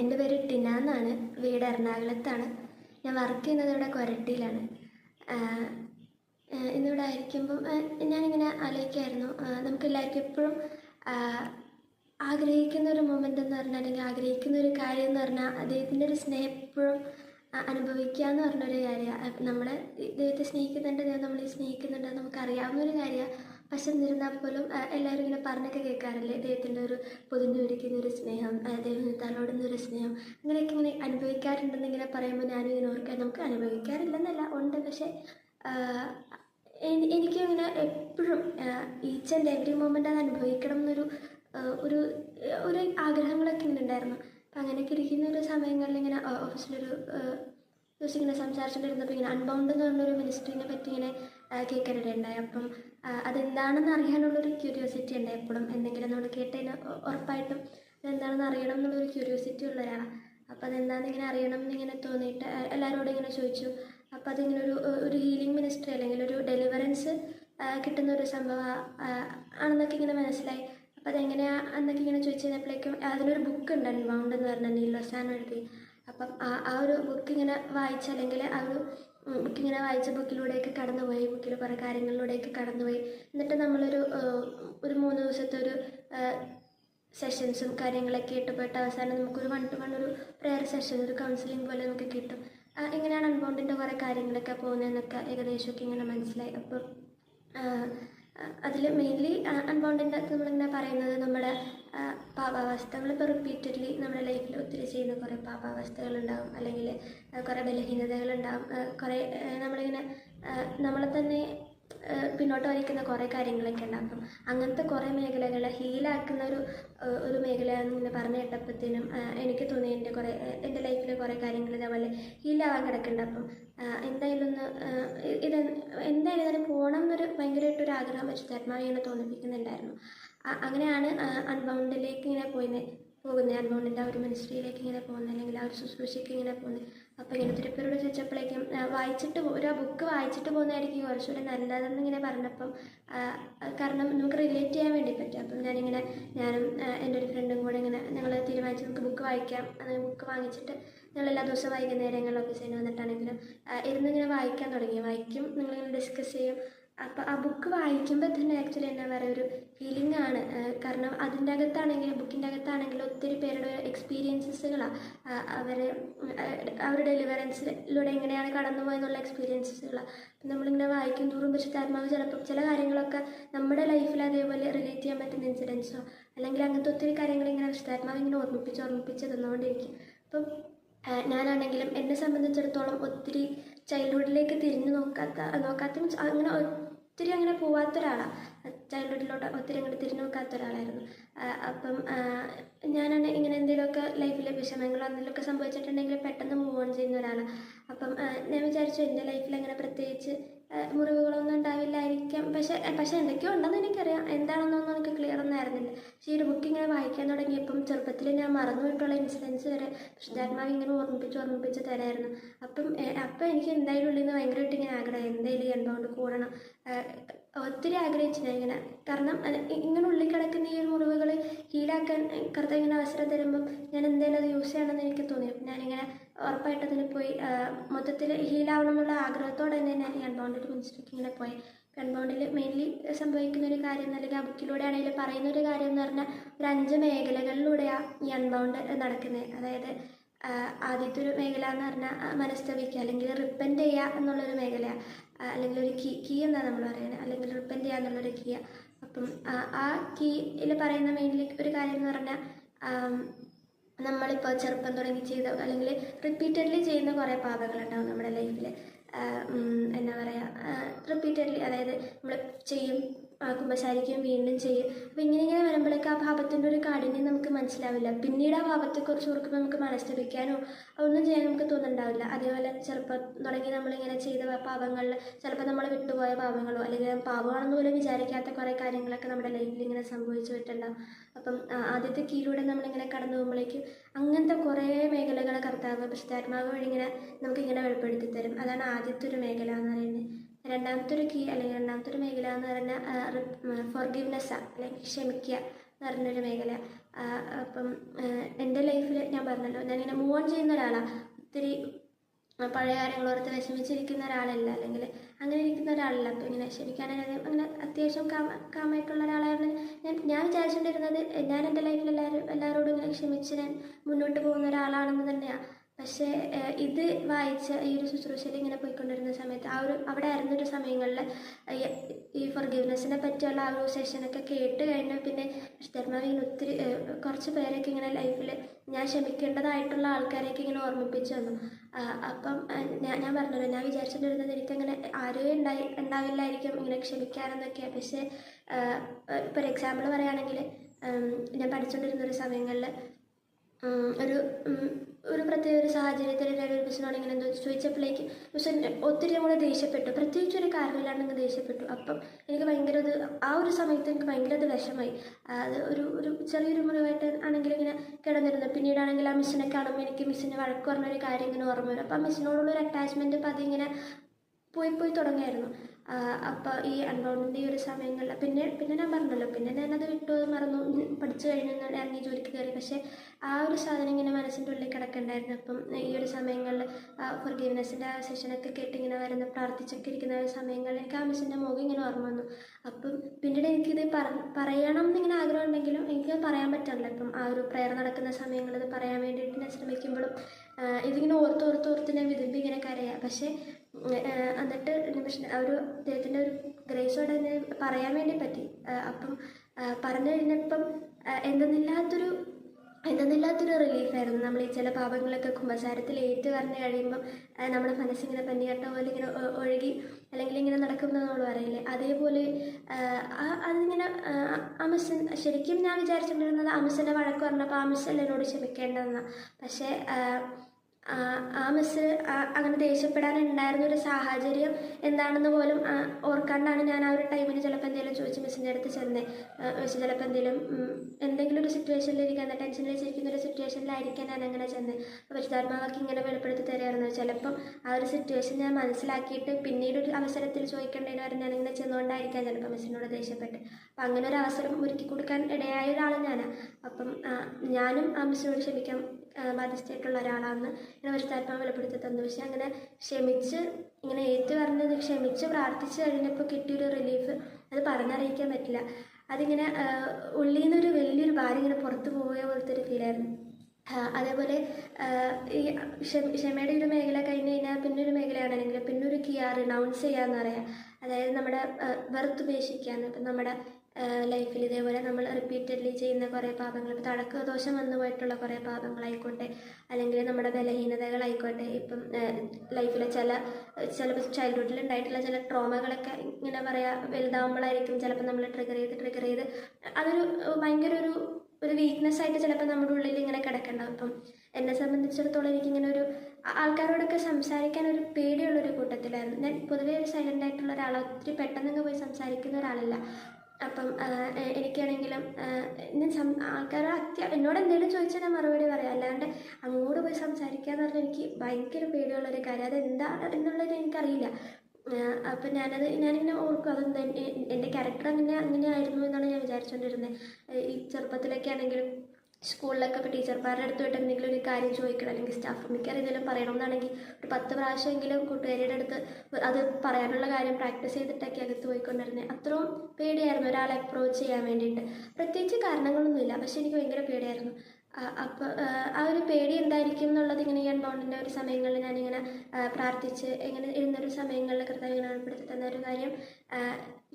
എന്റെ പേര് ടിന എന്നാണ്. വീട് എറണാകുളത്താണ്. ഞാൻ വർക്ക് ചെയ്യുന്നത് ഇവിടെ കൊരട്ടിയിലാണ്. ഇന്നിവിടെ ആയിരിക്കുമ്പം ഞാനിങ്ങനെ ആലോചിക്കായിരുന്നു. നമുക്ക് എല്ലാവർക്കും എപ്പോഴും ആഗ്രഹിക്കുന്ന ഒരു മൊമെന്റ് എന്ന് പറഞ്ഞാൽ അല്ലെങ്കിൽ ആഗ്രഹിക്കുന്ന ഒരു കാര്യം എന്ന് പറഞ്ഞാൽ അദ്ദേഹത്തിന്റെ ഒരു സ്നേഹം എപ്പോഴും അനുഭവിക്കുക എന്ന് പറഞ്ഞൊരു കാര്യമാണ് നമ്മൾ ദൈവത്തെ സ്നേഹിക്കുന്നുണ്ട് ദൈവം നമ്മളെ സ്നേഹിക്കുന്നുണ്ട് നമുക്കറിയാവുന്ന ഒരു കാര്യമാണ് പക്ഷെ എന്നിരുന്നാൽ പോലും എല്ലാവരും ഇങ്ങനെ പറഞ്ഞൊക്കെ കേൾക്കാറില്ലേ? ദൈവത്തിന്റെ ഒരു പൊതിഞ്ഞു പിടിക്കുന്ന ഒരു സ്നേഹം ദൈവം തലോടുന്ന ഒരു സ്നേഹം. അങ്ങനെയൊക്കെ ഇങ്ങനെ അനുഭവിക്കാറുണ്ടെന്ന് ഇങ്ങനെ പറയുമ്പോൾ ഞാനും ഇങ്ങനെ ഓർക്കാൻ നമുക്ക് അനുഭവിക്കാറില്ലെന്നല്ല ഉണ്ട്. പക്ഷേ എനിക്കിങ്ങനെ എപ്പോഴും ഈച്ച് ആൻഡ് എവറി മൊമെന്റ് അത് അനുഭവിക്കണം എന്നൊരു ഒരു ഒരു ആഗ്രഹങ്ങളൊക്കെ ഇങ്ങനെ ഉണ്ടായിരുന്നു. അപ്പം അങ്ങനെയൊക്കെ ഇരിക്കുന്ന ഒരു സമയങ്ങളിൽ ഇങ്ങനെ ഓഫീസിലൊരു ദിവസം ഇങ്ങനെ സംസാരിച്ചുകൊണ്ടിരുന്നപ്പോൾ ഇങ്ങനെ അൺബൗണ്ട് എന്ന് പറഞ്ഞൊരു മിനിസ്റ്ററിനെ പറ്റി ഇങ്ങനെ കേൾക്കാനിടയുണ്ടായി. അപ്പം അതെന്താണെന്ന് അറിയാനുള്ളൊരു ക്യൂരിയോസിറ്റി ഉണ്ട് എപ്പോഴും. എന്തെങ്കിലും നമ്മൾ കേട്ടതിന് ഉറപ്പായിട്ടും അതെന്താണെന്ന് അറിയണം എന്നുള്ളൊരു ക്യൂരിയോസിറ്റി ഉള്ള ഒരാളാണ് അപ്പോൾ അതെന്താണെന്ന് ഇങ്ങനെ അറിയണം എന്നിങ്ങനെ തോന്നിയിട്ട് എല്ലാവരോടും ഇങ്ങനെ ചോദിച്ചു. അപ്പോൾ അതിങ്ങനെ ഒരു ഒരു ഹീലിംഗ് മിനിസ്ട്രി അല്ലെങ്കിൽ ഒരു ഡെലിവറൻസ് കിട്ടുന്ന ഒരു സംഭവം ആണെന്നൊക്കെ ഇങ്ങനെ മനസ്സിലായി. അപ്പോൾ അതെങ്ങനെയാണ് എന്നൊക്കെ ഇങ്ങനെ ചോദിച്ചു കഴിഞ്ഞപ്പോഴേക്കും അതിനൊരു ബുക്ക് ഉണ്ട് അൺബൗണ്ട് എന്ന് പറഞ്ഞ നീലോസാൻ എഴുതി. അപ്പം ആ ആ ഒരു ബുക്ക് ഇങ്ങനെ വായിച്ച അല്ലെങ്കിൽ ആ ഒരു ബുക്ക് ഇങ്ങനെ വായിച്ച ബുക്കിലൂടെയൊക്കെ കടന്നുപോയി ബുക്കിൽ കുറേ കാര്യങ്ങളിലൂടെയൊക്കെ കടന്നുപോയി. എന്നിട്ട് നമ്മളൊരു ഒരു മൂന്ന് ദിവസത്തെ ഒരു സെഷൻസും കാര്യങ്ങളൊക്കെ ഇട്ട് പോയിട്ട് അവസാനം നമുക്കൊരു വൺ ടു വൺ ഒരു പ്രെയർ സെഷൻ ഒരു കൗൺസിലിംഗ് പോലെ നമുക്ക് കിട്ടും. എങ്ങനെയാണ് അൺബൗണ്ടിന്റെ കുറേ കാര്യങ്ങളൊക്കെ പോകുന്നതെന്നൊക്കെ ഏകദേശമൊക്കെ ഇങ്ങനെ മനസ്സിലായി. അപ്പം അതിൽ മെയിൻലി അൺബൗണ്ടിന്റെ നമ്മളിങ്ങനെ പറയുന്നത് നമ്മുടെ പാപാവസ്ഥകൾ ഇപ്പോൾ റിപ്പീറ്റഡ്ലി നമ്മുടെ ലൈഫിൽ ഒത്തിരി ചെയ്യുന്ന കുറേ പാപാവസ്ഥകളുണ്ടാകും അല്ലെങ്കിൽ കുറേ ബലഹീനതകളുണ്ടാകും കുറേ നമ്മളിങ്ങനെ നമ്മളെ തന്നെ പിന്നോട്ട് വലിക്കുന്ന കുറേ കാര്യങ്ങളൊക്കെ ഉണ്ടാകും അങ്ങനത്തെ കുറേ മേഖലകൾ ഹീലാക്കുന്ന ഒരു ഒരു മേഖലയാണെന്ന് ഇങ്ങനെ പറഞ്ഞു കേട്ടപ്പോഴത്തേനും എനിക്ക് തോന്നി എന്റെ കുറേ എന്റെ ലൈഫിലെ കുറേ കാര്യങ്ങൾ ഇതേപോലെ ഹീലാവാൻ കിടക്കുന്നുണ്ട്. അപ്പം എന്തായാലും ഒന്ന് ഇത് എന്തായാലും ഇതിന് പോകണം എന്നൊരു ഭയങ്കരമായിട്ടൊരു ആഗ്രഹം പരിശുദ്ധാത്മാവ് ഇങ്ങനെ തോന്നിപ്പിക്കുന്നുണ്ടായിരുന്നു. അങ്ങനെയാണ് അൺബൗണ്ടിലേക്ക് ഇങ്ങനെ പോയി പോകുന്നത് അൺബൗണ്ടിന്റെ ആ ഒരു മിനിസ്ട്രിയിലേക്ക് ഇങ്ങനെ പോകുന്നത് അല്ലെങ്കിൽ ആ ഒരു ശുശ്രൂഷയ്ക്ക് ഇങ്ങനെ പോകുന്നത് അപ്പോൾ ഇങ്ങനെ തിരുപ്പൂരോട് ചോദിച്ചപ്പോഴേക്കും വായിച്ചിട്ട് ഒരു ബുക്ക് വായിച്ചിട്ട് പോകുന്നതായിരിക്കും കുറച്ചുകൂടി നല്ലതെന്ന് ഇങ്ങനെ പറഞ്ഞപ്പം കാരണം നമുക്ക് റിലേറ്റ് ചെയ്യാൻ വേണ്ടി പറ്റും. അപ്പം ഞാനിങ്ങനെ ഞാനും എന്റെ ഒരു ഫ്രണ്ടും കൂടെ ഇങ്ങനെ ഞങ്ങൾ തീരുമാനിച്ചു നമുക്ക് ബുക്ക് വായിക്കാം. അങ്ങനെ ബുക്ക് വാങ്ങിച്ചിട്ട് ഞങ്ങൾ എല്ലാ ദിവസവും വൈകുന്നേരങ്ങളിൽ ഓഫീസിൽ വന്നിട്ടാണെങ്കിലും ഇരുന്ന് ഇങ്ങനെ വായിക്കാൻ തുടങ്ങി. വായിക്കും നിങ്ങളിങ്ങനെ ഡിസ്കസ് ചെയ്യും. അപ്പോൾ ആ ബുക്ക് വായിക്കുമ്പോൾ തന്നെ ആക്ച്വലി എന്നാ പറയുക ഒരു ഫീലിംഗ് ആണ്. കാരണം അതിന്റെ അകത്താണെങ്കിലും ബുക്കിന്റെ അകത്താണെങ്കിലും ഒത്തിരി പേരുടെ എക്സ്പീരിയൻസസുകളാണ് അവർ അവർ ഡെലിവറൻസിലൂടെ എങ്ങനെയാണ് കടന്നു പോയെന്നുള്ള എക്സ്പീരിയൻസസുകളാണ് അപ്പം നമ്മളിങ്ങനെ വായിക്കും തോറും പരിശുദ്ധാത്മാവ് ചിലപ്പോൾ ചില കാര്യങ്ങളൊക്കെ നമ്മുടെ ലൈഫിൽ അതേപോലെ റിലേറ്റ് ചെയ്യാൻ പറ്റുന്ന ഇൻസിഡൻസോ അല്ലെങ്കിൽ അങ്ങനത്തെ ഒത്തിരി കാര്യങ്ങൾ ഇങ്ങനെ പരിശുദ്ധാത്മാവ് ഇങ്ങനെ ഓർമ്മിപ്പിച്ച് ഓർമ്മിപ്പിച്ച് തന്നുകൊണ്ടിരിക്കും. അപ്പം ഞാനാണെങ്കിലും എന്നെ സംബന്ധിച്ചിടത്തോളം ഒത്തിരി ചൈൽഡ്ഹുഡിലേക്ക് തിരിഞ്ഞു നോക്കാത്ത നോക്കാത്ത മീൻസ് അങ്ങനെ ഒത്തിരി അങ്ങനെ പോവാത്ത ഒരാളാണ് ചൈൽഡ്ഹുഡിലോട്ട് ഒത്തിരി അങ്ങനെ തിരിഞ്ഞു നോക്കാത്ത ഒരാളായിരുന്നു അപ്പം ഞാനാണ് ഇങ്ങനെ എന്തെങ്കിലുമൊക്കെ ലൈഫിലെ വിഷമങ്ങളോ എന്തെങ്കിലുമൊക്കെ സംഭവിച്ചിട്ടുണ്ടെങ്കിൽ പെട്ടെന്ന് മൂവ് ഓൺ ചെയ്യുന്ന ഒരാളാണ് അപ്പം ഞാൻ വിചാരിച്ചു എന്റെ ലൈഫിൽ അങ്ങനെ പ്രത്യേകിച്ച് മുറിവുകളൊന്നും ഉണ്ടാവില്ലായിരിക്കാം. പക്ഷേ പക്ഷേ എന്തൊക്കെയോ ഉണ്ടെന്ന് എനിക്കറിയാം. എന്താണെന്നൊന്നും എനിക്ക് ക്ലിയർ ഒന്നും ആയിരുന്നില്ല. പക്ഷേ ഈ ഒരു ഇങ്ങനെ വായിക്കാൻ തുടങ്ങിയപ്പം ചെറുപ്പത്തിൽ ഞാൻ മറന്നുപോയിട്ടുള്ള ഇൻസിഡൻസ് വരെ ശുദ്ധാത്മാവ് ഇങ്ങനെ ഓർമ്മിപ്പിച്ച് ഓർമ്മിപ്പിച്ച് തരായിരുന്നു. അപ്പം അപ്പം എനിക്ക് എന്തായാലും ഉള്ളിൽ നിന്ന് ഭയങ്കരമായിട്ട് ഇങ്ങനെ ആഗ്രഹം എന്തായാലും ഈ എൻബൗണ്ട് കൂടണം. ഒത്തിരി ആഗ്രഹിച്ചു ഞാൻ ഇങ്ങനെ. കാരണം ഇങ്ങനെ ഉള്ളിൽ കിടക്കുന്ന ഈ മുറിവുകൾ ഹീലാക്കാൻ കറുത്ത ഇങ്ങനെ അവസരം തരുമ്പം ഞാൻ എന്തായാലും അത് യൂസ് ചെയ്യണമെന്ന് എനിക്ക് തോന്നി. ഞാനിങ്ങനെ ഉറപ്പായിട്ട് അതിന് പോയി മൊത്തത്തിൽ ഹീലാവണം എന്നുള്ള ആഗ്രഹത്തോടെ തന്നെ ഞാൻ ഈ അൺബൗണ്ടഡ് മിനിസ്ട്രിക്ക് ഇങ്ങനെ പോയി. അൺബൗണ്ടിൽ മെയിൻലി സംഭവിക്കുന്ന ഒരു കാര്യം അല്ലെങ്കിൽ ആ ബുക്കിലൂടെ ആണെങ്കിലും പറയുന്ന ഒരു കാര്യം എന്ന് പറഞ്ഞാൽ ഒരു അഞ്ച് മേഖലകളിലൂടെയാണ് ഈ അൺബൗണ്ട് നടക്കുന്നത് അതായത് ആദ്യത്തെ ഒരു മേഖല എന്ന് പറഞ്ഞാൽ മനസ്തവിക്കുക അല്ലെങ്കിൽ റിപ്പൻഡ് ചെയ്യുക എന്നുള്ളൊരു മേഖലയാണ് അല്ലെങ്കിൽ ഒരു കീ കീ എന്നാണ് നമ്മൾ പറയുന്നത് അല്ലെങ്കിൽ റിപ്പൻഡ് ചെയ്യുക എന്നുള്ളൊരു കീ അപ്പം ആ, കീയിൽ പറയുന്ന മെയിൻലി ഒരു കാര്യം എന്ന് പറഞ്ഞാൽ നമ്മളിപ്പോൾ ചെറുപ്പം തുടങ്ങി ചെയ്ത അല്ലെങ്കിൽ റിപ്പീറ്റഡ്ലി ചെയ്യുന്ന കുറേ പാപങ്ങളുണ്ടാവും നമ്മുടെ ലൈഫിൽ എന്താ പറയുക റിപ്പീറ്റഡ്ലി അതായത് നമ്മൾ ചെയ്യും കുമ്പശാരിക്കും വീണ്ടും ചെയ്യും. അപ്പോൾ ഇങ്ങനെ ഇങ്ങനെ ആ ഭാവത്തിന്റെ ഒരു കാഠിന്യം നമുക്ക് മനസ്സിലാവില്ല. പിന്നീട് ആ ഭാവത്തെക്കുറിച്ച് ഓർക്കുമ്പോൾ നമുക്ക് മനസ്സിലാക്കാനോ ഒന്നും ചെയ്യാൻ നമുക്ക് തോന്നുന്നുണ്ടാവില്ല അതേപോലെ ചെറുപ്പം തുടങ്ങി നമ്മളിങ്ങനെ ചെയ്ത പാവങ്ങളിൽ ചിലപ്പോൾ നമ്മൾ വിട്ടുപോയ പാവങ്ങളോ അല്ലെങ്കിൽ പാവമാണെന്ന് പോലും വിചാരിക്കാത്ത കുറേ കാര്യങ്ങളൊക്കെ നമ്മുടെ ലൈഫിൽ ഇങ്ങനെ സംഭവിച്ചു പറ്റുണ്ടാവും അപ്പം ആദ്യത്തെ കീഴിലൂടെ നമ്മളിങ്ങനെ കടന്നു പോകുമ്പോഴേക്കും അങ്ങനത്തെ കുറേ മേഖലകൾ കർത്താവ് പരിശുദ്ധാത്മാവ് വഴി ഇങ്ങനെ നമുക്കിങ്ങനെ വെളിപ്പെടുത്തി തരും അതാണ് ആദ്യത്തെ ഒരു മേഖല എന്ന് പറയുന്നത്. രണ്ടാമത്തെ ഒരു കീ അല്ലെങ്കിൽ രണ്ടാമത്തെ ഒരു മേഖല എന്ന് പറഞ്ഞാൽ ഫോർഗിവ്നെസ്സാണ് അല്ലെങ്കിൽ ക്ഷമിക്കുക എന്ന് പറഞ്ഞൊരു മേഖല. അപ്പം എന്റെ ലൈഫിൽ ഞാൻ പറഞ്ഞല്ലോ ഞാനിങ്ങനെ മൂവ് ഓൺ ചെയ്യുന്ന ഒരാളാണ് ഒത്തിരി പഴയ കാര്യങ്ങൾ ഓർത്ത് വിഷമിച്ചിരിക്കുന്ന ഒരാളല്ല അല്ലെങ്കിൽ അങ്ങനെ ഇരിക്കുന്ന ഒരാളല്ല. അപ്പോൾ ഇങ്ങനെ ക്ഷമിക്കാനാണ് അങ്ങനെ അത്യാവശ്യം കാമ കാമായിട്ടുള്ള ഒരാളായിരുന്നു ഞാൻ ഞാൻ വിചാരിച്ചുകൊണ്ടിരുന്നത് ഞാൻ എന്റെ ലൈഫിൽ എല്ലാവരും എല്ലാവരോടും ഇങ്ങനെ ക്ഷമിച്ച് ഞാൻ മുന്നോട്ട് പോകുന്ന ഒരാളാണെന്ന് തന്നെയാണ് പക്ഷേ ഇത് വായിച്ച ഈ ഒരു ശുശ്രൂഷയിൽ ഇങ്ങനെ പോയിക്കൊണ്ടിരുന്ന സമയത്ത് ആ ഒരു അവിടെ ആയിരുന്ന ഒരു സമയങ്ങളിൽ ഈ ഫൊർഗീവ്നെസ്സിനെ പറ്റിയുള്ള ആ ഒരു സെഷനൊക്കെ കേട്ട് കഴിഞ്ഞാൽ പിന്നെ ധർമാവിന് ഒത്തിരി കുറച്ച് പേരൊക്കെ ഇങ്ങനെ ലൈഫിൽ ഞാൻ ക്ഷമിക്കേണ്ടതായിട്ടുള്ള ആൾക്കാരെയൊക്കെ ഇങ്ങനെ ഓർമ്മിപ്പിച്ചു തന്നു അപ്പം ഞാൻ ഞാൻ പറഞ്ഞല്ലോ ഞാൻ വിചാരിച്ചിട്ടിരുന്നത് എനിക്കങ്ങനെ ആരും ഉണ്ടായി ഉണ്ടാവില്ലായിരിക്കും ഇങ്ങനെ ക്ഷമിക്കാനെന്നൊക്കെ. പക്ഷേ ഒരു എക്സാമ്പിൾ പറയുകയാണെങ്കിൽ ഞാൻ പഠിച്ചുകൊണ്ടിരുന്ന ഒരു സമയങ്ങളിൽ ഒരു ഒരു പ്രത്യേക ഒരു സാഹചര്യത്തിൽ ഒരു മിസ്സിനോട് ഇങ്ങനെ എന്തോ ചോദിച്ചപ്പോഴേക്ക് മിസ് ഒത്തിരി കൂടെ ദേഷ്യപ്പെട്ടു. പ്രത്യേകിച്ച് ഒരു കാരണമില്ലാണ്ട് അങ്ങ് ദേഷ്യപ്പെട്ടു. അപ്പം എനിക്ക് ഭയങ്കര അത് ആ ഒരു സമയത്ത് എനിക്ക് ഭയങ്കര അത് വിഷമായി അത് ഒരു ഒരു ചെറിയൊരു മുറിവായിട്ട് ആണെങ്കിൽ ഇങ്ങനെ കിടന്നിരുന്നു. പിന്നീടാണെങ്കിൽ ആ മിസ്സിനെ കാണുമ്പോൾ എനിക്ക് മിസ്സിന് വഴക്ക് പറഞ്ഞൊരു കാര്യം ഇങ്ങനെ ഓർമ്മ വരും. അപ്പം ആ മിസ്സിനോടുള്ള ഒരു അറ്റാച്ച്മെന്റ് അപ്പം അതിങ്ങനെ പോയി പോയി തുടങ്ങിയായിരുന്നു അപ്പോൾ ഈ അൺബൗണ്ടിന്റെ ഈ ഒരു സമയങ്ങളിൽ പിന്നെ പിന്നെ ഞാൻ പറഞ്ഞല്ലോ പിന്നെ ഞാനത് വിട്ടു മറന്നു. പഠിച്ചു കഴിഞ്ഞു ഇറങ്ങി ജോലിക്ക് കയറി. പക്ഷേ ആ ഒരു സാധനം ഇങ്ങനെ മനസ്സിന്റെ ഉള്ളിൽ കിടക്കണ്ടായിരുന്നു. അപ്പം ഈ ഒരു സമയങ്ങളിൽ ഫൊർഗീവ്നെസ്സിന്റെ ആ സെഷനൊക്കെ കേട്ട് ഇങ്ങനെ വരുന്ന പ്രാർത്ഥിച്ചൊക്കെ ഇരിക്കുന്ന ഒരു സമയങ്ങളിൽ എനിക്ക് ആ മിസ്സിന്റെ മുഖം ഇങ്ങനെ ഓർമ്മ വന്നു. അപ്പം പിന്നീട് എനിക്കിത് പറ പറയണം എന്നിങ്ങനെ ആഗ്രഹം ഉണ്ടെങ്കിലും എനിക്ക് പറയാൻ പറ്റില്ല അപ്പം ആ ഒരു പ്രയർ നടക്കുന്ന സമയങ്ങളിൽ പറയാൻ വേണ്ടിയിട്ട് ഞാൻ ശ്രമിക്കുമ്പോഴും ഇതിങ്ങനെ ഓർത്ത് ഓർത്ത് ഓർത്ത് ഞാൻ വിതുമ്പി ഇങ്ങനെ കരയാം. പക്ഷേ എന്നിട്ട് ഒരു ദൈവത്തിന്റെ ഒരു ഗ്രേസോടെ തന്നെ പറയാൻ വേണ്ടി പറ്റി. അപ്പം പറഞ്ഞു കഴിഞ്ഞപ്പം എന്തെന്നില്ലാത്തൊരു എന്തെന്നില്ലാത്തൊരു റിലീഫായിരുന്നു നമ്മൾ ഈ ചില പാപങ്ങളൊക്കെ കുമ്പസാരത്തിൽ ഏറ്റു പറഞ്ഞു കഴിയുമ്പം നമ്മുടെ മനസ്സിങ്ങനെ പന്നികട്ട പോലെ ഇങ്ങനെ ഒഴുകി അല്ലെങ്കിൽ ഇങ്ങനെ നടക്കുന്നത് നമ്മൾ പറയില്ലേ? അതേപോലെ അതിങ്ങനെ ആ ശരിക്കും ഞാൻ വിചാരിച്ചിട്ടുണ്ടായിരുന്നത് ആ മിസ്സിനെ വഴക്ക് പറഞ്ഞപ്പോൾ അമസൻ എന്നോട് ക്ഷമിക്കേണ്ടതെന്നാണ് പക്ഷേ ആ, മിസ് അങ്ങനെ ദേഷ്യപ്പെടാനുണ്ടായിരുന്ന ഒരു സാഹചര്യം എന്താണെന്ന് പോലും ഓർക്കാണ്ടാണ് ഞാൻ ആ ഒരു ടൈമിൽ ചിലപ്പോൾ എന്തെങ്കിലും ചോദിച്ച് മിസ്സിന്റെ അടുത്ത് ചെന്നേ. മിസ് ചിലപ്പോൾ എന്തെങ്കിലും എന്തെങ്കിലും ഒരു സിറ്റുവേഷനിൽ ഇരിക്കുന്ന ടെൻഷനിൽ വെച്ചിരിക്കുന്ന ഒരു സിറ്റുവേഷനിലായിരിക്കാൻ ഞാൻ അങ്ങനെ ചെന്നേ. അപ്പോൾ പരിശുദ്ധാത്മാവൊക്കെ ഇങ്ങനെ വെളിപ്പെടുത്തി തരുമായിരുന്നു ചിലപ്പം ആ ഒരു സിറ്റുവേഷൻ ഞാൻ മനസ്സിലാക്കിയിട്ട് പിന്നീട് ഒരു അവസരത്തിൽ ചോദിക്കേണ്ടതിന് വരെ ഞാനിങ്ങനെ ചെന്നുകൊണ്ടായിരിക്കാം ചിലപ്പോൾ മിസ്സിനോട് ദേഷ്യപ്പെട്ട്. അപ്പം അങ്ങനെ ഒരു അവസരം ഒരുക്കി കൊടുക്കാൻ ഇടയായ ഒരാൾ ഞാനാണ് അപ്പം ഞാനും ആ മിസ്സിനോട് ക്ഷമിക്കാൻ ആ, ബാധ്യസ്ഥയായിട്ടുള്ള ഒരാളാണെന്ന് ഇങ്ങനെ പരിശുദ്ധാത്മാവ് വെളിപ്പെടുത്തി തന്നു. പക്ഷെ അങ്ങനെ ക്ഷമിച്ച് ഇങ്ങനെ ഏറ്റു പറഞ്ഞത് ക്ഷമിച്ച് പ്രാർത്ഥിച്ചു കഴിഞ്ഞപ്പോൾ കിട്ടിയൊരു റിലീഫ് അത് പറഞ്ഞറിയിക്കാൻ പറ്റില്ല. അതിങ്ങനെ ഉള്ളിൽ നിന്നൊരു വലിയൊരു ഭാരം ഇങ്ങനെ പുറത്തു പോയ പോലത്തെ ഒരു ഫീലായിരുന്നു അതേപോലെ ഈ ക്ഷമ ക്ഷമയുടെ ഒരു മേഖല കഴിഞ്ഞ് കഴിഞ്ഞാൽ പിന്നെ ഒരു അല്ലെങ്കിൽ പിന്നെ ഒരു കിയാർ അനൗൺസ് ചെയ്യാന്ന് പറയാം. അതായത് നമ്മുടെ വെറുത്ത് വെറുത്തുപേക്ഷിക്കാന്ന് ഇപ്പം നമ്മുടെ ലൈഫിൽ ഇതേപോലെ നമ്മൾ റിപ്പീറ്റഡ്ലി ചെയ്യുന്ന കുറേ പാപങ്ങൾ ഇപ്പോൾ തടക്ക ദോഷം വന്നു പോയിട്ടുള്ള കുറേ പാപങ്ങളായിക്കോട്ടെ അല്ലെങ്കിൽ നമ്മുടെ ബലഹീനതകളായിക്കോട്ടെ ഇപ്പം ലൈഫിലെ ചില ചിലപ്പോൾ ചൈൽഡ്ഹുഡിൽ ഉണ്ടായിട്ടുള്ള ചില ട്രോമകളൊക്കെ ഇങ്ങനെ പറയുക വലുതാവുമ്പോഴായിരിക്കും ചിലപ്പോൾ നമ്മൾ ട്രിഗർ ചെയ്ത് ട്രിഗർ ചെയ്ത് അതൊരു ഭയങ്കര ഒരു ഒരു വീക്ക്നെസ് ആയിട്ട് ചിലപ്പോൾ നമ്മുടെ ഉള്ളിൽ ഇങ്ങനെ കിടക്കണ്ടാവും. അപ്പം എന്നെ സംബന്ധിച്ചിടത്തോളം എനിക്കിങ്ങനെ ഒരു ആൾക്കാരോടൊക്കെ സംസാരിക്കാൻ ഒരു പേടിയുള്ളൊരു കൂട്ടത്തിലായിരുന്നു. ഞാൻ പൊതുവേ ഒരു സൈലന്റ് ആയിട്ടുള്ള ഒരാളെ ഒത്തിരി പെട്ടെന്നങ്ങ് പോയി സംസാരിക്കുന്ന ഒരാളല്ല. അപ്പം എനിക്കാണെങ്കിലും ഞാൻ സം അത്യ എന്നോട് എന്തെങ്കിലും ചോദിച്ചാൽ ഞാൻ മറുപടി പറയാം. അല്ലാണ്ട് അങ്ങോട്ട് പോയി സംസാരിക്കുക എന്ന് പറഞ്ഞാൽ എനിക്ക് ഭയങ്കര പേടിയുള്ളൊരു കാര്യം. അതെന്താ എന്നുള്ളത് എനിക്കറിയില്ല. അപ്പം ഞാനത് ഞാനിങ്ങനെ ഓർക്കും. അതെന്താ എന്റെ ക്യാരക്ടർ അങ്ങനെ അങ്ങനെ ആയിരുന്നു എന്നാണ് ഞാൻ വിചാരിച്ചുകൊണ്ടിരുന്നത് ഈ ചെറുപ്പത്തിലൊക്കെ ആണെങ്കിലും സ്കൂളിലൊക്കെ ഇപ്പോൾ ടീച്ചർമാരുടെ അടുത്ത് പോയിട്ട് എന്തെങ്കിലും ഒരു കാര്യം ചോദിക്കണം അല്ലെങ്കിൽ സ്റ്റാഫ് റൂമിൽ എന്തെങ്കിലും പറയണമെന്നാണെങ്കിൽ ഒരു പത്ത് പ്രാവശ്യമെങ്കിലും കൂട്ടുകാരിയുടെ അടുത്ത് അത് പറയാനുള്ള കാര്യം പ്രാക്ടീസ് ചെയ്തിട്ടൊക്കെ അകത്ത് പോയിക്കൊണ്ടിരുന്നത് അത്രയും പേടിയായിരുന്നു ഒരാളെ അപ്രോച്ച് ചെയ്യാൻ വേണ്ടിയിട്ട്. പ്രത്യേകിച്ച് കാരണങ്ങളൊന്നുമില്ല. പക്ഷെ എനിക്ക് ഭയങ്കര പേടിയായിരുന്നു. അപ്പോൾ ആ ഒരു പേടി എന്തായിരിക്കും എന്നുള്ളത് ഇങ്ങനെ ഞാൻ ബോണ്ടിന്റെ ഒരു സമയങ്ങളിൽ ഞാനിങ്ങനെ പ്രാർത്ഥിച്ച് ഇങ്ങനെ ഇരുന്നൊരു സമയങ്ങളിൽ കൃത്യം ഇങ്ങനെ ഉൾപ്പെടുത്തി തന്ന ഒരു കാര്യം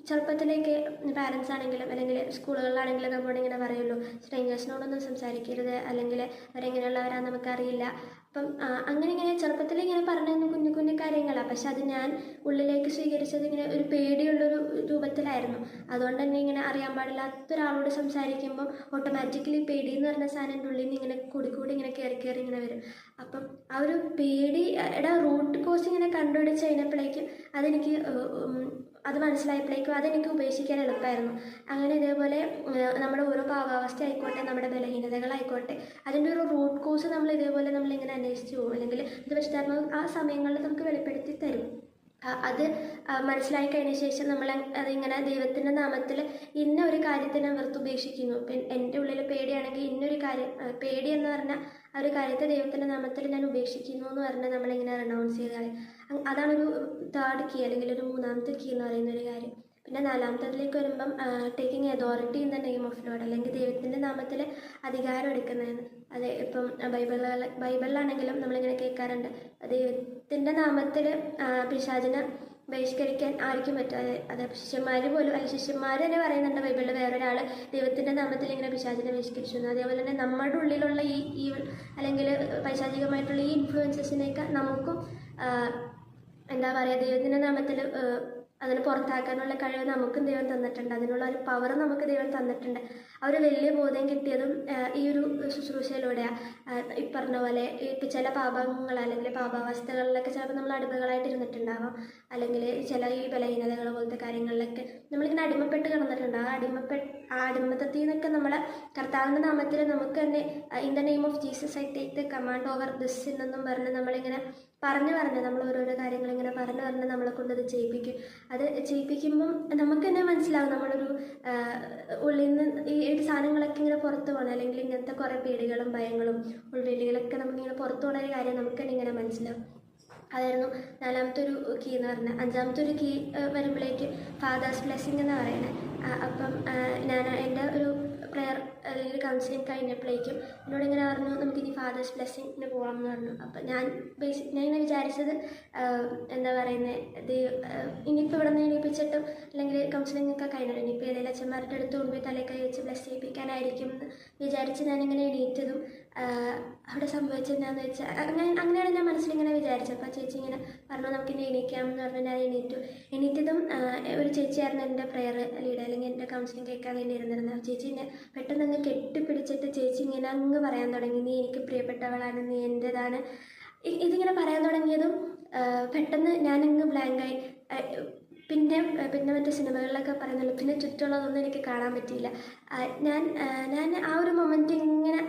ചെറുപ്പത്തിലേക്ക് പാരൻസ് ആണെങ്കിലും അല്ലെങ്കിൽ സ്കൂളുകളിലാണെങ്കിലും നമ്മളോട് ഇങ്ങനെ പറയുള്ളൂ സ്ട്രേഞ്ചേഴ്സിനോടൊന്നും സംസാരിക്കരുത് അല്ലെങ്കിൽ അവരെങ്ങനെയുള്ളവരാന്ന് നമുക്കറിയില്ല അപ്പം അങ്ങനെ ഇങ്ങനെ ചെറുപ്പത്തിൽ ഇങ്ങനെ പറഞ്ഞു കുഞ്ഞു കുഞ്ഞു കാര്യങ്ങളാണ് പക്ഷെ അത് ഞാൻ ഉള്ളിലേക്ക് സ്വീകരിച്ചത് ഇങ്ങനെ ഒരു പേടിയുള്ളൊരു രൂപത്തിലായിരുന്നു. അതുകൊണ്ട് തന്നെ ഇങ്ങനെ അറിയാൻ പാടില്ലാത്ത ഒരാളോട് സംസാരിക്കുമ്പോൾ ഓട്ടോമാറ്റിക്കലി പേടി എന്ന് പറഞ്ഞ സാധനം എന്റെ ഉള്ളിൽ നിന്ന് ഇങ്ങനെ കൂടി കൂടി ഇങ്ങനെ കയറി കയറി ഇങ്ങനെ വരും. അപ്പം ആ ഒരു പേടി എടാ റൂട്ട് കോസ് കണ്ടുപിടിച്ച് കഴിഞ്ഞപ്പോഴേക്കും അതെനിക്ക് അത് മനസ്സിലായപ്പോഴേക്കും അതെനിക്ക് ഉപേക്ഷിക്കാൻ എളുപ്പമായിരുന്നു. അങ്ങനെ ഇതേപോലെ നമ്മുടെ ഓരോ ഭാവാവസ്ഥ ആയിക്കോട്ടെ നമ്മുടെ ബലഹീനതകളായിക്കോട്ടെ അതിന്റെ ഒരു റൂട്ട് കോസ് നമ്മൾ ഇതേപോലെ നമ്മളിങ്ങനെ അന്വേഷിച്ച് പോകും. അല്ലെങ്കിൽ ഇത് വിശദാത്മകം ആ സമയങ്ങളിൽ നമുക്ക് വെളിപ്പെടുത്തി തരും. അത് മനസ്സിലായി കഴിഞ്ഞ ശേഷം നമ്മൾ അതിങ്ങനെ ദൈവത്തിന്റെ നാമത്തിൽ ഇന്ന ഒരു കാര്യത്തെ ഞാൻ വെറുത്ത് ഉപേക്ഷിക്കുന്നു. എന്റെ ഉള്ളിൽ പേടിയാണെങ്കിൽ ഇന്നൊരു കാര്യം പേടി എന്ന് പറഞ്ഞാൽ ആ ഒരു കാര്യത്തെ ദൈവത്തിന്റെ നാമത്തിൽ ഞാൻ ഉപേക്ഷിക്കുന്നു എന്ന് പറഞ്ഞാൽ നമ്മളിങ്ങനെ റെനൗൺസ് ചെയ്താൽ കാര്യം അതാണൊരു തേർഡ് കീ അല്ലെങ്കിൽ ഒരു മൂന്നാമത്തെ കീ എന്ന് പറയുന്ന ഒരു കാര്യം. പിന്നെ നാലാമത്തതിലേക്ക് വരുമ്പം taking authority in the name of Lord അല്ലെങ്കിൽ ദൈവത്തിന്റെ നാമത്തിൽ അധികാരം എടുക്കുന്നതെന്ന്. അതെ ഇപ്പം ബൈബിളിൽ ബൈബിളിലാണെങ്കിലും നമ്മളിങ്ങനെ കേൾക്കാറുണ്ട്. ദൈവത്തിന്റെ നാമത്തിൽ പിശാചിനെ ബഹിഷ്കരിക്കാൻ ആർക്കും പറ്റും അതെ ശിഷ്യന്മാർ പോലും അല്ല ശിഷ്യന്മാർ തന്നെ പറയുന്നുണ്ട് ബൈബിളിൽ വേറൊരാൾ ദൈവത്തിന്റെ നാമത്തിൽ ഇങ്ങനെ പിശാചിനെ ബഹിഷ്കരിച്ചു അതേപോലെ തന്നെ നമ്മുടെ ഉള്ളിലുള്ള ഈ ഈ അല്ലെങ്കിൽ പൈശാചികമായിട്ടുള്ള ഈ ഇൻഫ്ലുവൻസസിനെയൊക്കെ നമുക്കും എന്താ പറയുക ദൈവത്തിന്റെ നാമത്തിൽ അതിന് പുറത്താക്കാനുള്ള കഴിവ് നമുക്കും ദൈവം തന്നിട്ടുണ്ട്. അതിനുള്ള ഒരു പവർ നമുക്ക് ദൈവം തന്നിട്ടുണ്ട്. ആ ഒരു വലിയ ബോധം കിട്ടിയതും ഈ ഒരു ശുശ്രൂഷയിലൂടെയാണ് ഈ പറഞ്ഞ പോലെ ഇപ്പം ചില പാപങ്ങൾ അല്ലെങ്കിൽ പാപാവസ്ഥകളിലൊക്കെ ചിലപ്പോൾ നമ്മൾ അടിമകളായിട്ട് ഇരുന്നിട്ടുണ്ടാവാം. അല്ലെങ്കിൽ ചില ഈ ബലഹീനതകൾ പോലത്തെ കാര്യങ്ങളിലൊക്കെ നമ്മളിങ്ങനെ അടിമപ്പെട്ട് കിടന്നിട്ടുണ്ട്. ആ അടിമപ്പെട്ട് ആ അടിമത്തത്തിൽ നിന്നൊക്കെ നമ്മളെ കർത്താവിന്റെ നാമത്തിൽ നമുക്ക് തന്നെ in the name of Jesus I take the command over this എന്നും പറഞ്ഞ് നമ്മളിങ്ങനെ പറഞ്ഞു പറഞ്ഞ് നമ്മൾ ഓരോരോ കാര്യങ്ങൾ ഇങ്ങനെ പറഞ്ഞു പറഞ്ഞ് നമ്മളെ കൊണ്ടത് ചെയ്യിപ്പിക്കും. അത് ചെയ്യിപ്പിക്കുമ്പം നമുക്ക് തന്നെ മനസ്സിലാവും നമ്മളൊരു ഉള്ളിൽ നിന്ന് ഈ ഒരു സാധനങ്ങളൊക്കെ ഇങ്ങനെ പുറത്ത് പോകണം. അല്ലെങ്കിൽ ഇങ്ങനത്തെ കുറേ പേടികളും ഭയങ്ങളും ഉൾവെളികളൊക്കെ നമുക്കിങ്ങനെ പുറത്തു പോകുന്ന ഒരു കാര്യം നമുക്ക് തന്നെ ഇങ്ങനെ മനസ്സിലാവും. അതായിരുന്നു നാലാമത്തെ ഒരു കീ എന്ന് പറഞ്ഞാൽ അഞ്ചാമത്തെ ഒരു കീ വരുമ്പോഴേക്ക് ഫാദേഴ്സ് ബ്ലെസ്സിങ് എന്ന് പറയുന്നത്. അപ്പം ഞാൻ എന്റെ ഒരു പ്രെയർ അല്ലെങ്കിൽ കൗൺസിലിംഗ് കഴിഞ്ഞപ്പോഴേക്കും എന്നോട് ഇങ്ങനെ പറഞ്ഞു നമുക്ക് ഇനി ഫാദേഴ്സ് ബ്ലെസ്സിങ്ങിന് പോകാം എന്ന് പറഞ്ഞു. അപ്പം ഞാൻ ബേസിക് ഞാൻ ഇങ്ങനെ വിചാരിച്ചത് എന്താ പറയുന്നത് ഇനിയിപ്പോൾ ഇവിടെ നിന്ന് എണീപ്പിച്ചിട്ടും അല്ലെങ്കിൽ കൗൺസിലിംഗ് ഒക്കെ കഴിഞ്ഞിട്ട് ഇനിയിപ്പോൾ ഏതെങ്കിലും അച്ഛന്മാരുടെ അടുത്ത് കൊണ്ടുപോയി തലയൊക്കെ വെച്ച് ബ്ലസ് ചെയ്യിപ്പിക്കാനായിരിക്കും എന്ന് വിചാരിച്ച് ഞാനിങ്ങനെ എണീറ്റതും അവിടെ സംഭവിച്ചെന്താന്ന് വെച്ചാൽ അങ്ങനെ അങ്ങനെയാണ് ഞാൻ മനസ്സിലിങ്ങനെ വിചാരിച്ചത്. അപ്പോൾ ചേച്ചി ഇങ്ങനെ പറഞ്ഞു നമുക്ക് ഇനി എണീക്കാം എന്ന് പറഞ്ഞു ഞാൻ എണീറ്റു. എണീറ്റതും ഒരു ചേച്ചിയായിരുന്നു എന്റെ പ്രെയർ ലീഡ് അല്ലെങ്കിൽ എന്റെ കൗൺസിലിംഗ് കേൾക്കാൻ വേണ്ടി ഇരുന്നിരുന്നത് ചേച്ചി എന്നെ പെട്ടെന്ന് അങ്ങ് കെട്ടിപ്പിടിച്ചിട്ട് ചേച്ചി ഇങ്ങനെ അങ്ങ് പറയാൻ തുടങ്ങി. നീ എനിക്ക് പ്രിയപ്പെട്ടവളാണ് നീ എന്റെതാണ് ഇതിങ്ങനെ പറയാൻ തുടങ്ങിയതും പെട്ടെന്ന് ഞാനങ്ങ് ബ്ലാങ്കായി പിന്നെ പിന്നെ മറ്റു സിനിമകളിലൊക്കെ പറയുന്നുള്ളൂ പിന്നെ ചുറ്റുള്ളതൊന്നും എനിക്ക് കാണാൻ പറ്റിയില്ല. ഞാൻ ഞാൻ ആ ഒരു മൊമെന്റ് ഇങ്ങനെ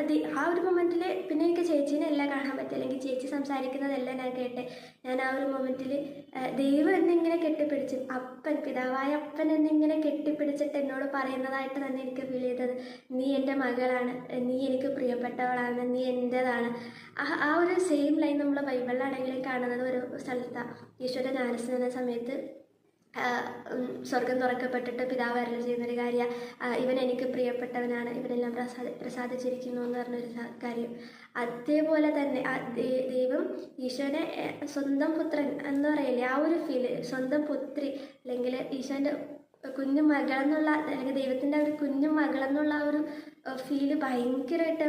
അത് ആ ഒരു മൊമെന്റിൽ പിന്നെ എനിക്ക് ചേച്ചീനെ എല്ലാം കാണാൻ പറ്റും. അല്ലെങ്കിൽ ചേച്ചി സംസാരിക്കുന്നതെല്ലാം ഞാൻ കേട്ടെ. ഞാൻ ആ ഒരു മൊമെന്റിൽ ദൈവം എന്നിങ്ങനെ കെട്ടിപ്പിടിച്ച് അപ്പൻ പിതാവായ അപ്പൻ എന്നിങ്ങനെ കെട്ടിപ്പിടിച്ചിട്ട് എന്നോട് പറയുന്നതായിട്ട് തന്നെ എനിക്ക് ഫീൽ ചെയ്തത്. നീ എന്റെ മകളാണ്. നീ എനിക്ക് പ്രിയപ്പെട്ടവളാണ്. നീ എന്റേതാണ്. ആ ആ ഒരു സെയിം ലൈൻ നമ്മൾ ബൈബിളിലാണെങ്കിലും കാണുന്നത് ഒരു സ്ഥലത്താണ് ഈശ്വര ജ്ഞാനസ്നാന സമയത്ത് സ്വർഗം തുറക്കപ്പെട്ടിട്ട് പിതാവ് അരളി ചെയ്യുന്നൊരു കാര്യം ഇവൻ എനിക്ക് പ്രിയപ്പെട്ടവനാണ് ഇവനെല്ലാം പ്രസാദ പ്രസാദിച്ചിരിക്കുന്നു എന്ന് പറഞ്ഞൊരു കാര്യം. അതേപോലെ തന്നെ ദൈവം ഈശോനെ സ്വന്തം പുത്രൻ എന്ന് പറയില്ലേ ആ ഒരു ഫീൽ സ്വന്തം പുത്രി അല്ലെങ്കിൽ ഈശോന്റെ കുഞ്ഞു മകളെന്നുള്ള അല്ലെങ്കിൽ ദൈവത്തിന്റെ ഒരു കുഞ്ഞു മകളെന്നുള്ള ഒരു ഫീൽ ഭയങ്കരമായിട്ട്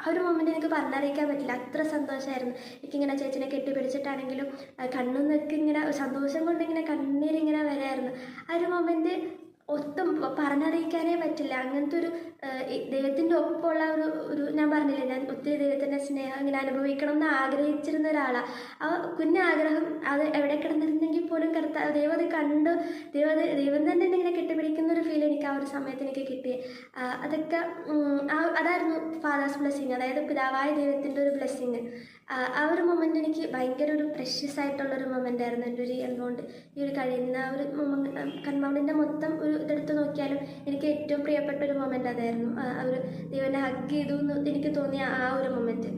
ആ ഒരു മൊമെന്റ് എനിക്ക് പറഞ്ഞറിയിക്കാൻ പറ്റില്ല. അത്ര സന്തോഷമായിരുന്നു എനിക്കിങ്ങനെ ചേച്ചിനെ കെട്ടിപ്പിടിച്ചിട്ടാണെങ്കിലും കണ്ണു നിൽക്കിങ്ങനെ സന്തോഷം കൊണ്ടിങ്ങനെ കണ്ണീരിങ്ങനെ വരായിരുന്നു. ആ ഒരു മൊമെന്റ് പ- പറഞ്ഞറിയിക്കാനേ പറ്റില്ല. അങ്ങനത്തെ ഒരു ദൈവത്തിന്റെ ഒപ്പമുള്ള ഒരു ഒരു ഞാൻ പറഞ്ഞില്ലേ ഞാൻ ഒത്തിരി ദൈവത്തിന്റെ സ്നേഹം ഇങ്ങനെ അനുഭവിക്കണം എന്ന് ആഗ്രഹിച്ചിരുന്ന ഒരാളാണ് ആ കുഞ്ഞാഗ്രഹം അത് എവിടെ കിടന്നിരുന്നെങ്കിൽ പോലും കർത്താവ് ദൈവം കണ്ട് ദൈവം ദൈവം തന്നെ ഇങ്ങനെ കെട്ടിപ്പിടിക്കുന്ന ഒരു ഫീൽ എനിക്ക് ആ ഒരു സമയത്ത് എനിക്ക് കിട്ടി. അതൊക്കെ ആ അതായിരുന്നു ഫാദേഴ്സ് ബ്ലെസ്സിങ് അതായത് പിതാവായ ദൈവത്തിന്റെ ഒരു ബ്ലെസ്സിങ് ആ ഒരു മൊമെന്റ് എനിക്ക് പ്രഷ്യസ് ആയിട്ടുള്ള ഒരു മൊമെന്റ് ആയിരുന്നു എന്റെ ഒരു എൻകൗണ്ട് ഈ ഒരു കഴിയുന്ന ഒരു കൺമൗണ്ടിന്റെ മൊത്തം ഒരു ഇതെടുത്ത് നോക്കിയാലും എനിക്ക് ഏറ്റവും പ്രിയപ്പെട്ട ഒരു മൊമെന്റ് അതായിരുന്നു ഒരു ദൈവനെ ഹഗ് ചെയ്തു എന്ന് എനിക്ക് തോന്നിയ ആ ഒരു മൊമെന്റ്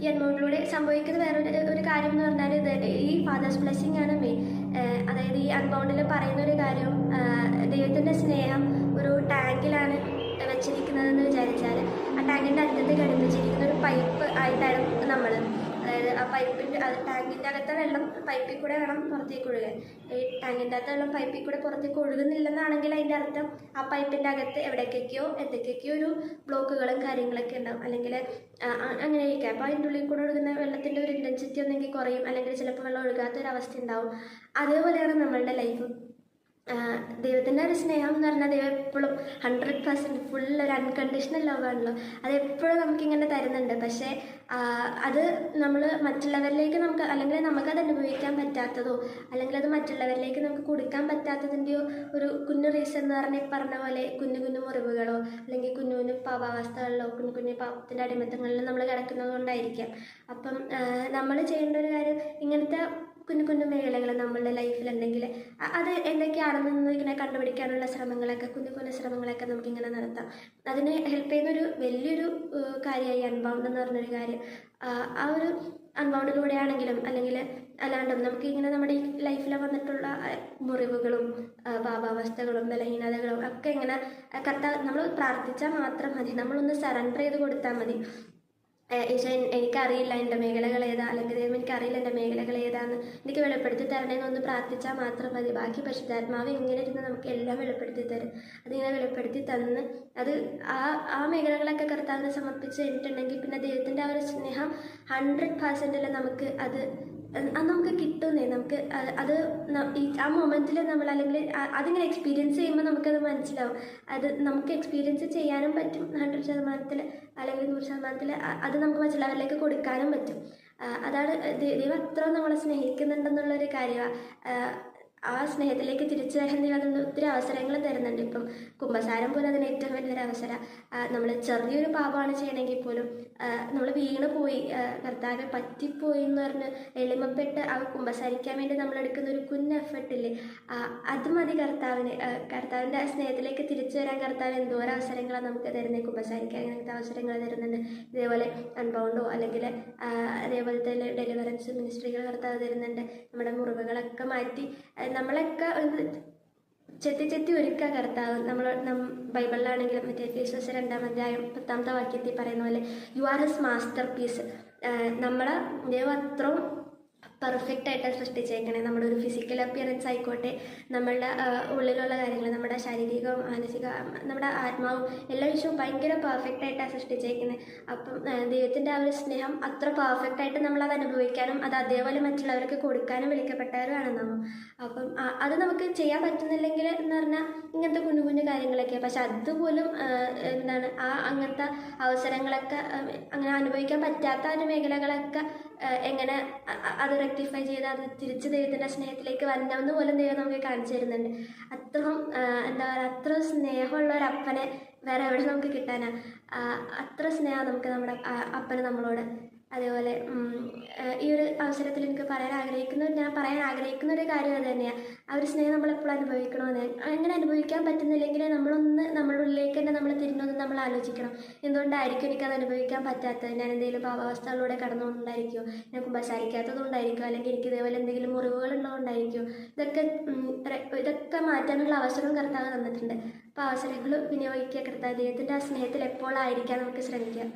ഈ അൺമൗണ്ടിലൂടെ സംഭവിക്കുന്ന വേറൊരു ഒരു കാര്യം എന്ന് പറഞ്ഞാൽ ഇത് ഈ ഫാദേഴ്സ് ബ്ലെസ്സിങ് ആണ് മെയിൻ അതായത് ഈ അൺബൗണ്ടിൽ പറയുന്ന ഒരു കാര്യം ദൈവത്തിന്റെ സ്നേഹം ഒരു ടാങ്കിലാണ് വെച്ചിരിക്കുന്നതെന്ന് വിചാരിച്ചാൽ ആ ടാങ്കിന്റെ അറ്റത്ത് ഘടിപ്പിച്ചിരിക്കുന്ന ഒരു പൈപ്പ് ആയിട്ടാണ് നമ്മൾ ആ പൈപ്പിന്റെ ടാങ്കിന്റെ അകത്തെ വെള്ളം പൈപ്പിൽ കൂടെ വേണം പുറത്തേക്ക് ഒഴുകാൻ. ഈ ടാങ്കിന്റെ അകത്തെ വെള്ളം പൈപ്പിൽ കൂടെ പുറത്തേക്ക് ഒഴുകുന്നില്ലെന്നാണെങ്കിൽ അതിന്റെ അർത്ഥം ആ പൈപ്പിന്റെ അകത്ത് എവിടേക്കൊക്കെയോ എന്തൊക്കെയൊക്കെയോ ഒരു ബ്ലോക്കുകളും കാര്യങ്ങളൊക്കെ ഉണ്ടാവും. അല്ലെങ്കിൽ അങ്ങനെയൊക്കെ അപ്പോൾ അതിന്റെ ഉള്ളിൽ കൂടെ ഒഴുകുന്ന വെള്ളത്തിന്റെ ഒരു ഇന്റൻസിറ്റി ഒന്നെങ്കിൽ കുറയും. അല്ലെങ്കിൽ ചിലപ്പോൾ വെള്ളം ഒഴുകാത്ത ഒരു അവസ്ഥ ഉണ്ടാവും. അതേപോലെയാണ് നമ്മളുടെ ലൈഫും ദൈവത്തിന്റെ ഒരു സ്നേഹം എന്ന് പറഞ്ഞാൽ ദൈവം എപ്പോഴും ഹൺഡ്രഡ് പെർസെന്റ് ഫുൾ ഒരു അൺകണ്ടീഷണൽ ലവ് ആണല്ലോ. അത് എപ്പോഴും നമുക്കിങ്ങനെ തരുന്നുണ്ട്. പക്ഷേ അത് നമ്മൾ മറ്റുള്ളവരിലേക്ക് നമുക്ക് അല്ലെങ്കിൽ നമുക്കത് അനുഭവിക്കാൻ പറ്റാത്തതോ അല്ലെങ്കിൽ അത് മറ്റുള്ളവരിലേക്ക് നമുക്ക് കൊടുക്കാൻ പറ്റാത്തതിന്റെയോ ഒരു കുഞ്ഞു റീസൺ എന്ന് പറഞ്ഞാൽ പറഞ്ഞ പോലെ കുഞ്ഞു കുഞ്ഞു മുറിവുകളോ അല്ലെങ്കിൽ കുഞ്ഞു കുഞ്ഞു പാപാവസ്ഥകളിലോ കുഞ്ഞു കുഞ്ഞു പാപത്തിന്റെ അടിമത്തങ്ങളിലോ നമ്മൾ കിടക്കുന്നത് കൊണ്ടായിരിക്കാം. അപ്പം നമ്മൾ ചെയ്യേണ്ട ഒരു കാര്യം ഇങ്ങനത്തെ കുഞ്ഞു കുഞ്ഞു മേഖലകൾ നമ്മളുടെ ലൈഫിലുണ്ടെങ്കിൽ അത് എന്തൊക്കെയാണെന്ന് ഇങ്ങനെ കണ്ടുപിടിക്കാനുള്ള ശ്രമങ്ങളൊക്കെ കുഞ്ഞു കുഞ്ഞു ശ്രമങ്ങളൊക്കെ നമുക്കിങ്ങനെ നടത്താം. അതിനെ ഹെൽപ്പ് ചെയ്യുന്ന ഒരു വലിയൊരു കാര്യമായി അൺബൗണ്ട് എന്ന് പറഞ്ഞൊരു കാര്യം ആ, ഒരു അൺബൗണ്ടിലൂടെ ആണെങ്കിലും അല്ലെങ്കിൽ അല്ലാണ്ടും നമുക്ക് ഇങ്ങനെ നമ്മുടെ ഈ ലൈഫിൽ വന്നിട്ടുള്ള മുറിവുകളും പാപാവസ്ഥകളും ബലഹീനതകളും ഒക്കെ ഇങ്ങനെ കർത്താവ് നമ്മൾ പ്രാർത്ഥിച്ചാൽ മാത്രം മതി. നമ്മളൊന്ന് സറണ്ടർ ചെയ്ത് കൊടുത്താൽ മതി. ഈശോ എനിക്കറിയില്ല എന്റെ മേഖലകൾ ഏതാ? അല്ലെങ്കിൽ ദൈവം എനിക്കറിയില്ല എന്റെ മേഖലകൾ ഏതാന്ന്. എനിക്ക് വെളിപ്പെടുത്തി തരണേന്ന് ഒന്ന് പ്രാർത്ഥിച്ചാൽ മാത്രം മതി. ബാക്കി പരിശുദ്ധാത്മാവ് എങ്ങനെ ഇരുന്ന് നമുക്ക് എല്ലാം വെളിപ്പെടുത്തി തരും. അതിങ്ങനെ വെളിപ്പെടുത്തി തന്ന് അത് ആ ആ മേഖലകളൊക്കെ കർത്താവിനെ സമർപ്പിച്ച് കഴിഞ്ഞിട്ടുണ്ടെങ്കിൽ പിന്നെ ദൈവത്തിന്റെ ആ ഒരു സ്നേഹം ഹൺഡ്രഡ് പെർസെന്റിൽ നമുക്ക് അത് അത് നമുക്ക് കിട്ടുന്നേ. നമുക്ക് അത് ആ മൊമെന്റിൽ നമ്മൾ അല്ലെങ്കിൽ അതിങ്ങനെ എക്സ്പീരിയൻസ് ചെയ്യുമ്പോൾ നമുക്കത് മനസ്സിലാവും. അത് നമുക്ക് എക്സ്പീരിയൻസ് ചെയ്യാനും പറ്റും. ഹൺഡ്രഡ് ശതമാനത്തിൽ അല്ലെങ്കിൽ നൂറ് ശതമാനത്തിൽ അത് നമുക്ക് മറ്റുള്ളവരിലേക്ക് കൊടുക്കാനും പറ്റും. അതാണ് ദൈവം അത്ര നമ്മളെ സ്നേഹിക്കുന്നുണ്ടെന്നുള്ളൊരു കാര്യമാണ് ആ സ്നേഹത്തിലേക്ക് തിരിച്ചു വരാൻ ദൈവം ഒത്തിരി അവസരങ്ങൾ തരുന്നുണ്ട്. ഇപ്പം കുംഭസാരം പോലും അതിന് ഏറ്റവും വലിയൊരു അവസരം നമ്മൾ ചെറിയൊരു പാപമാണ് ചെയ്യണമെങ്കിൽ പോലും നമ്മൾ വീണ് പോയി. കർത്താവെ പറ്റിപ്പോയി എന്ന് പറഞ്ഞ് എളിമപ്പെട്ട് അവ കുമ്പസാരിക്കാൻ വേണ്ടി നമ്മൾ എടുക്കുന്ന ഒരു കുഞ്ഞ് എഫർട്ടില്ലേ അത് മതി കർത്താവിന്. കർത്താവിന്റെ സ്നേഹത്തിലേക്ക് തിരിച്ചു വരാൻ കർത്താവ് എന്തോരം അവസരങ്ങളാണ് നമുക്ക് തരുന്നത് കുമ്പസാരിക്കാൻ അങ്ങനത്തെ അവസരങ്ങൾ തരുന്നത് ഇതേപോലെ അൺബൗണ്ടോ അല്ലെങ്കിൽ അതേപോലെ തന്നെ ഡെലിവറൻസ് മിനിസ്ട്രികൾ കർത്താവ് തരുന്നുണ്ട്. നമ്മുടെ മുറിവുകളൊക്കെ മാറ്റി. നമ്മളൊക്കെ ചെത്തി ചെത്തി ഒരുക്കുക കർത്താവ് നമ്മൾ ബൈബിളിലാണെങ്കിലും മറ്റേ ഫീസസ് രണ്ടാം അധ്യായം പത്താമത്തെ വാക്യത്തിൽ പറയുന്ന പോലെ you are his masterpiece നമ്മളെ ദൈവം അത്രയും പെർഫെക്റ്റ് ആയിട്ട് സൃഷ്ടിച്ചേക്കണേ. നമ്മുടെ ഒരു ഫിസിക്കൽ അപ്പിയറൻസ് ആയിക്കോട്ടെ നമ്മളുടെ ഉള്ളിലുള്ള കാര്യങ്ങൾ നമ്മുടെ ശാരീരികവും മാനസിക നമ്മുടെ ആത്മാവും എല്ലാ വിഷയവും ഭയങ്കര പെർഫെക്റ്റ് ആയിട്ടാണ് സൃഷ്ടിച്ചേക്കുന്നത് അപ്പം ദൈവത്തിന്റെ ആ ഒരു സ്നേഹം അത്ര പെർഫെക്റ്റ് ആയിട്ട് നമ്മളത് അനുഭവിക്കാനും അത് അതേപോലെ മറ്റുള്ളവർക്ക് കൊടുക്കാനും വിളിക്കപ്പെട്ടവരുമാണ് നമ്മൾ അപ്പം അത് നമുക്ക് ചെയ്യാൻ പറ്റുന്നില്ലെങ്കിൽ എന്ന് പറഞ്ഞാൽ ഇങ്ങനത്തെ കുഞ്ഞു കുഞ്ഞു കാര്യങ്ങളൊക്കെ. പക്ഷെ അതുപോലും എന്താണ് ആ അങ്ങനത്തെ അവസരങ്ങളൊക്കെ അങ്ങനെ അനുഭവിക്കാൻ പറ്റാത്ത ഒരു മേഖലകളൊക്കെ എങ്ങനെ അത് റെക്ടിഫൈ ചെയ്ത് അത് തിരിച്ച് ദൈവത്തിന്റെ സ്നേഹത്തിലേക്ക് വരണമെന്ന് പോലും ദൈവം നമുക്ക് കാണിച്ചു തരുന്നുണ്ട്. അത്രയും എന്താ പറയുക അത്ര സ്നേഹമുള്ള ഒരു അപ്പനെ വേറെ എവിടെ നമുക്ക് കിട്ടാനാ? അത്ര സ്നേഹം നമുക്ക് നമ്മുടെ അപ്പന് നമ്മളോട്. അതേപോലെ ഈ ഒരു അവസരത്തിൽ എനിക്ക് പറയാൻ ആഗ്രഹിക്കുന്ന ഞാൻ പറയാൻ ആഗ്രഹിക്കുന്ന ഒരു കാര്യം അത് തന്നെയാണ് ആ ഒരു സ്നേഹം നമ്മൾ എപ്പോഴും അനുഭവിക്കണമെന്ന് അങ്ങനെ അനുഭവിക്കാൻ പറ്റുന്നില്ലെങ്കിൽ നമ്മളൊന്ന് നമ്മുടെ ഉള്ളിലേക്ക് തന്നെ നമ്മൾ തിരിഞ്ഞൊന്ന് നമ്മൾ ആലോചിക്കണം. എന്തുകൊണ്ടായിരിക്കും എനിക്കത് അനുഭവിക്കാൻ പറ്റാത്തത്? ഞാൻ എന്തെങ്കിലും പാവാവസ്ഥകളിലൂടെ കടന്നുകൊണ്ടായിരിക്കുമോ ഞാൻ കുമ്പസാരിക്കാത്തതുകൊണ്ടായിരിക്കും അല്ലെങ്കിൽ എനിക്ക് ഇതേപോലെ എന്തെങ്കിലും മുറിവുകൾ ഉള്ളതുകൊണ്ടായിരിക്കും ഇതൊക്കെ ഇതൊക്കെ മാറ്റാനുള്ള അവസരവും കർത്താവ് തന്നിട്ടുണ്ട്. അപ്പോൾ അവസരങ്ങൾ വിനിയോഗിക്കുക. കർത്താവ് ദൈവത്തിന്റെ ആ സ്നേഹത്തിൽ എപ്പോഴായിരിക്കാൻ നമുക്ക് ശ്രമിക്കാം